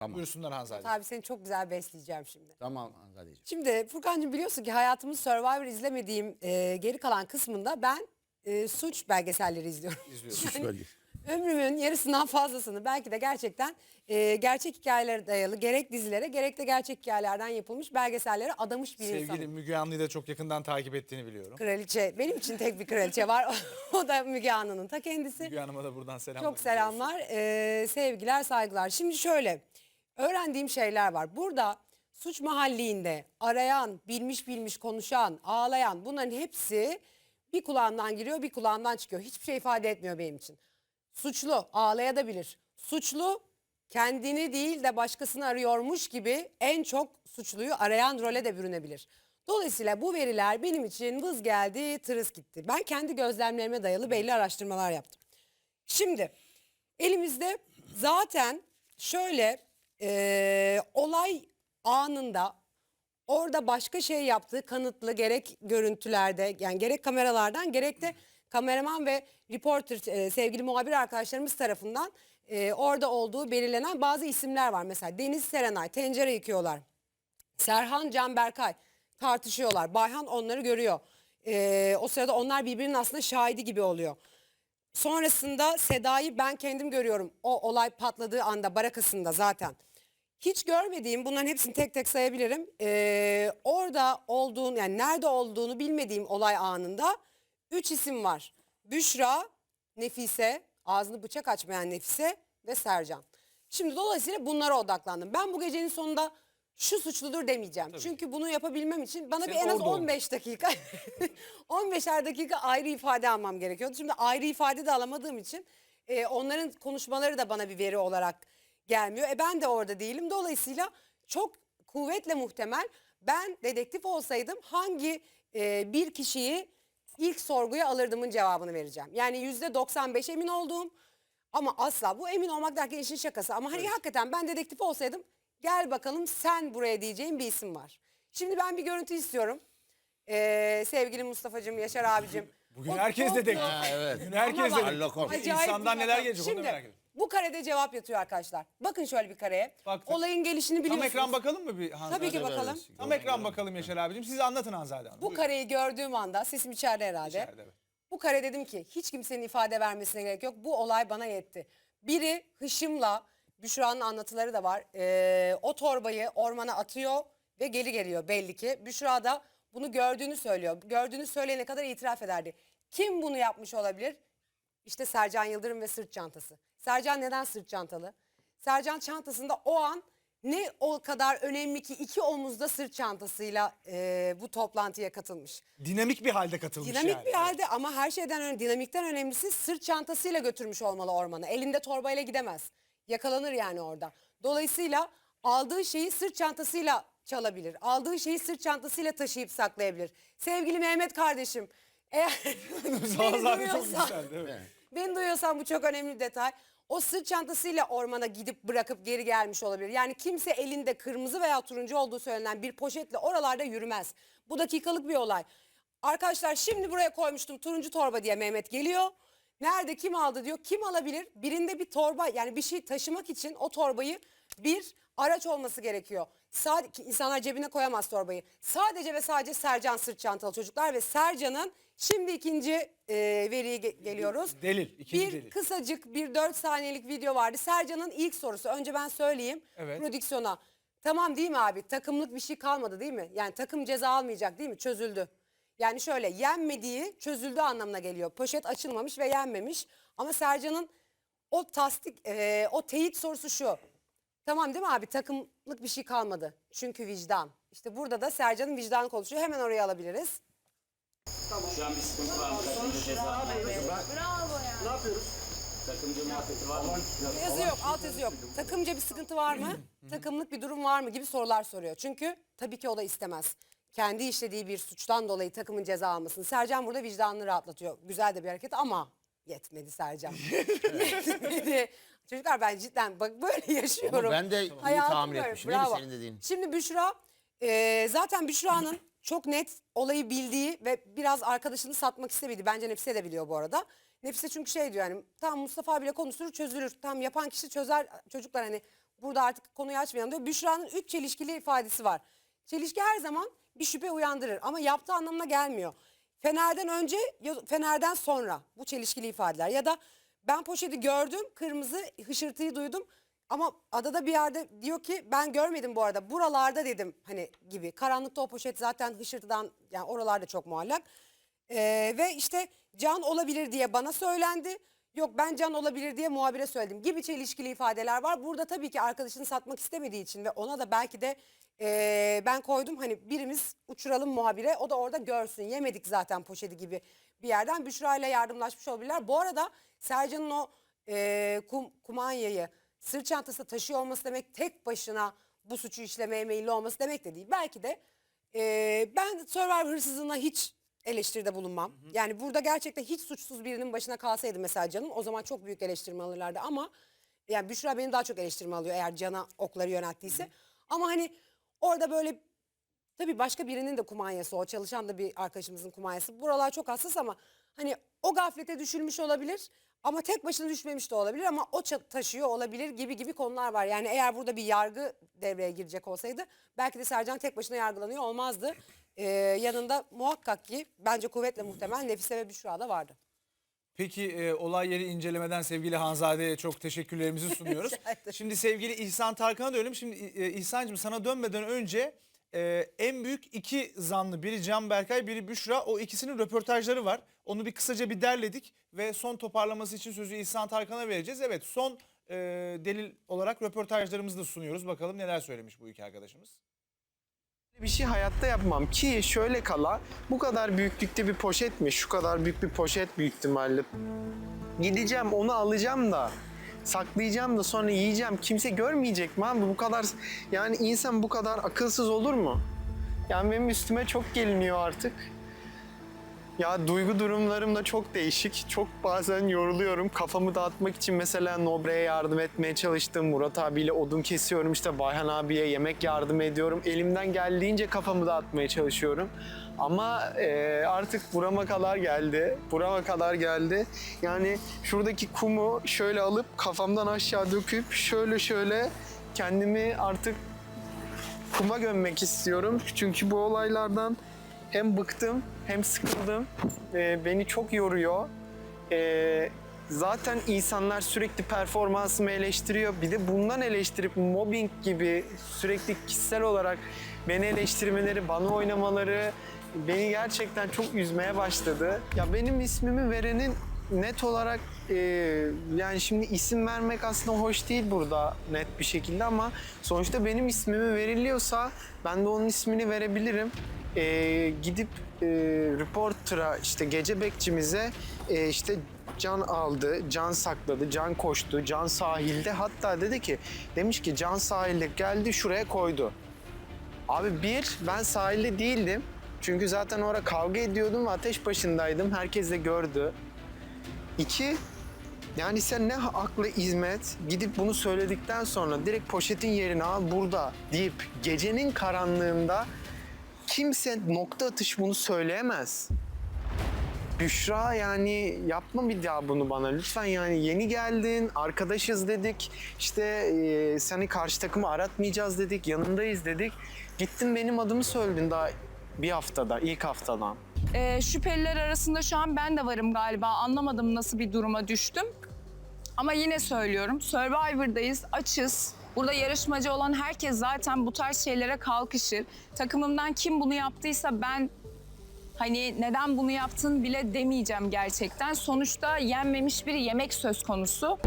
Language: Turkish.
Tamam. Buyursunlar Hanzade. Abi seni çok güzel besleyeceğim şimdi. Tamam Hanzadeciğim. Şimdi Furkan'cığım biliyorsun ki hayatımız Survivor izlemediğim e, geri kalan kısmında ben e, suç belgeselleri izliyorum. İzliyorsun. Yani belgesi. ömrümün yarısından fazlasını belki de gerçekten e, gerçek hikayelere dayalı gerek dizilere gerek de gerçek hikayelerden yapılmış belgesellere adamış bir Sevgili insanım. Müge Anlı'yı da çok yakından takip ettiğini biliyorum. Kraliçe, benim için tek bir kraliçe var. o da Müge Anlı'nın ta kendisi. Müge Hanım'a da buradan selamlar. Çok selamlar, e, sevgiler, saygılar. Şimdi şöyle, öğrendiğim şeyler var. Burada suç mahalliğinde arayan, bilmiş bilmiş konuşan, ağlayan bunların hepsi bir kulağından giriyor, bir kulağından çıkıyor. Hiçbir şey ifade etmiyor benim için. Suçlu ağlayabilir. Suçlu kendini değil de başkasını arıyormuş gibi en çok suçluyu arayan role de bürünebilir. Dolayısıyla bu veriler benim için vız geldi, tırıs gitti. Ben kendi gözlemlerime dayalı belli araştırmalar yaptım. Şimdi elimizde zaten şöyle eee, olay anında orada başka şey yaptığı kanıtlı gerek görüntülerde yani gerek kameralardan gerek de kameraman ve reporter e, sevgili muhabir arkadaşlarımız tarafından e, orada olduğu belirlenen bazı isimler var. Mesela Deniz Serenay tencere yıkıyorlar. Serhan Can Berkay tartışıyorlar. Bayhan onları görüyor. E, o sırada onlar birbirinin aslında şahidi gibi oluyor. Sonrasında Seda'yı ben kendim görüyorum. O olay patladığı anda barakasında zaten. Hiç görmediğim bunların hepsini tek tek sayabilirim. Ee, orada olduğunu yani nerede olduğunu bilmediğim olay anında üç isim var. Büşra, Nefise, ağzını bıçak açmayan Nefise ve Sercan. Şimdi dolayısıyla bunlara odaklandım. Ben bu gecenin sonunda şu suçludur demeyeceğim. Çünkü bunu yapabilmem için bana Sen bir en az orada ol. 15 dakika 15'er dakika ayrı ifade almam gerekiyordu. Şimdi ayrı ifade de alamadığım için e, onların konuşmaları da bana bir veri olarak gelmiyor. E ben de orada değilim. Dolayısıyla çok kuvvetle muhtemel ben dedektif olsaydım hangi e, bir kişiyi ilk sorguya alırdımın cevabını vereceğim. Yani yüzde 95 emin olduğum ama asla bu emin olmak derken işin şakası. Ama hani hakikaten ben dedektif olsaydım gel bakalım sen buraya diyeceğim bir isim var. Şimdi ben bir görüntü istiyorum. Ee, sevgili Mustafa'cığım, Yaşar abicim. Bugün O herkes dedektif. Evet. Bugün herkes dedektif. İnsandan neler gelecek onu da Şimdi, merak ediyorum. Bu karede cevap yatıyor arkadaşlar. Bakın şöyle bir kareye. Baktık. Olayın gelişini Tam biliyorsunuz. ekran bakalım mı bir Hanzade? Tabii ki bakalım. Tam ekran bakalım Yaşar abicim. Siz anlatın Hanzade Hanım. Bu Buyurun. kareyi gördüğüm anda sesim içeride herhalde. İçeride, evet. Bu kare dedim ki hiç kimsenin ifade vermesine gerek yok. Bu olay bana yetti. Biri hışımla Büşra'nın anlatıları da var. Ee, o torbayı ormana atıyor ve geri geliyor belli ki. Büşra da bunu gördüğünü söylüyor. Gördüğünü söyleyene kadar itiraf ederdi. Kim bunu yapmış olabilir? İşte Sercan Yıldırım ve sırt çantası. Sercan neden sırt çantalı? Sercan çantasında o an ne o kadar önemli ki iki omuzda sırt çantasıyla e, bu toplantıya katılmış. Dinamik bir halde katılmış Dinamik yani. bir halde ama her şeyden önemli, dinamikten önemlisi sırt çantasıyla götürmüş olmalı ormana. Elinde torbayla gidemez. Yakalanır yani orada. Dolayısıyla aldığı şeyi sırt çantasıyla çalabilir. Aldığı şeyi sırt çantasıyla taşıyıp saklayabilir. Sevgili Mehmet kardeşim eğer beni çok duyuyorsan. Evet. beni duyuyorsan bu çok önemli bir detay. O sırt çantasıyla ormana gidip bırakıp geri gelmiş olabilir. Yani kimse elinde kırmızı veya turuncu olduğu söylenen bir poşetle oralarda yürümez. Bu dakikalık bir olay. Arkadaşlar şimdi buraya koymuştum turuncu torba diye Mehmet geliyor. Nerede kim aldı diyor. Kim alabilir? Birinde bir torba yani bir şey taşımak için o torbayı bir araç olması gerekiyor. Sadece insanlar cebine koyamaz torbayı. Sadece ve sadece Sercan sırt çantalı çocuklar ve Sercan'ın şimdi ikinci e, veriye ge- geliyoruz. Delil, ikinci bir delil. kısacık bir 4 saniyelik video vardı. Sercan'ın ilk sorusu. Önce ben söyleyeyim Evet. prodüksiyona. Tamam değil mi abi? Takımlık bir şey kalmadı değil mi? Yani takım ceza almayacak değil mi? Çözüldü. Yani şöyle yenmediği çözüldü anlamına geliyor. Poşet açılmamış ve yenmemiş. Ama Sercan'ın o tasdik, e, o teyit sorusu şu. Tamam değil mi abi? Takımlık bir şey kalmadı. Çünkü vicdan. İşte burada da Sercan'ın vicdanı konuşuyor. Hemen oraya alabiliriz. Şu an bir sıkıntı var mı? Takımcı ceza Bravo ya. Ne yapıyoruz? Takımcı muhabbeti var mı? Yazı yok, alt yazı yok. Takımca bir sıkıntı var mı? Takımlık bir durum var mı gibi sorular soruyor. Çünkü tabii ki o da istemez. Kendi işlediği bir suçtan dolayı takımın ceza almasını. Sercan burada vicdanını rahatlatıyor. Güzel de bir hareket ama yetmedi Sercan. yetmedi. Çocuklar ben cidden bak böyle yaşıyorum. Ama ben de iyi Hayatım tahmin böyle. etmişim, Bravo. senin dediğin? Şimdi Büşra e, zaten Büşra'nın çok net olayı bildiği ve biraz arkadaşını satmak istemedi. Bence Nefise de biliyor bu arada. Nefise çünkü şey diyor yani tamam Mustafa abiyle konuşulur çözülür. Tamam yapan kişi çözer çocuklar hani burada artık konuyu açmayalım diyor. Büşra'nın üç çelişkili ifadesi var. Çelişki her zaman bir şüphe uyandırır ama yaptığı anlamına gelmiyor. Fener'den önce Fener'den sonra bu çelişkili ifadeler ya da ben poşeti gördüm kırmızı hışırtıyı duydum ama adada bir yerde diyor ki ben görmedim bu arada buralarda dedim hani gibi karanlıkta o poşet zaten hışırtıdan yani oralarda çok muallak. Ee, ve işte can olabilir diye bana söylendi. Yok ben can olabilir diye muhabire söyledim gibi çelişkili ifadeler var. Burada tabii ki arkadaşını satmak istemediği için ve ona da belki de ee, ben koydum hani birimiz uçuralım muhabire o da orada görsün. Yemedik zaten poşeti gibi bir yerden Büşra ile yardımlaşmış olabilirler. Bu arada Sercan'ın o ee, kum, kumanyayı sırt çantasında taşıyor olması demek tek başına bu suçu işlemeye meyilli olması demek de değil. Belki de ee, ben Survivor hırsızlığına hiç eleştiride bulunmam. Yani burada gerçekten hiç suçsuz birinin başına kalsaydı mesela canım o zaman çok büyük eleştirme alırlardı ama yani Büşra benim daha çok eleştirme alıyor eğer cana okları yönelttiyse. Ama hani orada böyle tabii başka birinin de kumanyası o çalışan da bir arkadaşımızın kumanyası. Buralar çok hassas ama hani o gaflete düşülmüş olabilir ama tek başına düşmemiş de olabilir ama o taşıyor olabilir gibi gibi konular var. Yani eğer burada bir yargı devreye girecek olsaydı belki de Sercan tek başına yargılanıyor olmazdı. Ee, yanında muhakkak ki bence kuvvetle muhtemel Nefise ve Büşra da vardı. Peki e, olay yeri incelemeden sevgili Hanzade'ye çok teşekkürlerimizi sunuyoruz. Şimdi sevgili İhsan Tarkan'a dönelim. Şimdi e, İhsan'cığım sana dönmeden önce e, en büyük iki zanlı biri Can Berkay biri Büşra o ikisinin röportajları var. Onu bir kısaca bir derledik ve son toparlaması için sözü İhsan Tarkan'a vereceğiz. Evet son e, delil olarak röportajlarımızı da sunuyoruz. Bakalım neler söylemiş bu iki arkadaşımız. Bir şey hayatta yapmam ki şöyle kala bu kadar büyüklükte bir poşet mi? Şu kadar büyük bir poşet büyük ihtimalle. Gideceğim onu alacağım da saklayacağım da sonra yiyeceğim. Kimse görmeyecek mi abi? Bu kadar yani insan bu kadar akılsız olur mu? Yani benim üstüme çok geliniyor artık. Ya duygu durumlarım da çok değişik. Çok bazen yoruluyorum. Kafamı dağıtmak için mesela Nobre'ye yardım etmeye çalıştım. Murat abiyle odun kesiyorum. İşte Bayhan abiye yemek yardım ediyorum. Elimden geldiğince kafamı dağıtmaya çalışıyorum. Ama e, artık burama kadar geldi. Burama kadar geldi. Yani şuradaki kumu şöyle alıp kafamdan aşağı döküp şöyle şöyle kendimi artık kuma gömmek istiyorum. Çünkü bu olaylardan hem bıktım hem sıkıldım. Ee, beni çok yoruyor. Ee, zaten insanlar sürekli performansımı eleştiriyor. Bir de bundan eleştirip mobbing gibi sürekli kişisel olarak beni eleştirmeleri, bana oynamaları beni gerçekten çok üzmeye başladı. Ya benim ismimi verenin net olarak e, yani şimdi isim vermek aslında hoş değil burada net bir şekilde ama sonuçta benim ismimi veriliyorsa ben de onun ismini verebilirim. E, gidip e, reporter'a işte gece bekçimize e, işte can aldı, can sakladı, can koştu, can sahilde hatta dedi ki demiş ki can sahilde geldi şuraya koydu. Abi bir, ben sahilde değildim. Çünkü zaten orada kavga ediyordum ve ateş başındaydım. Herkes de gördü. İki, yani sen ne akla hizmet gidip bunu söyledikten sonra direkt poşetin yerini al burada deyip gecenin karanlığında kimse nokta atış bunu söyleyemez. Büşra yani yapma bir daha bunu bana lütfen yani yeni geldin arkadaşız dedik işte e, seni karşı takımı aratmayacağız dedik yanındayız dedik gittin benim adımı söyledin daha bir haftada ilk haftadan. Ee, şüpheliler arasında şu an ben de varım galiba. Anlamadım nasıl bir duruma düştüm. Ama yine söylüyorum. Survivor'dayız, açız. Burada yarışmacı olan herkes zaten bu tarz şeylere kalkışır. Takımımdan kim bunu yaptıysa ben hani neden bunu yaptın bile demeyeceğim gerçekten. Sonuçta yenmemiş bir yemek söz konusu.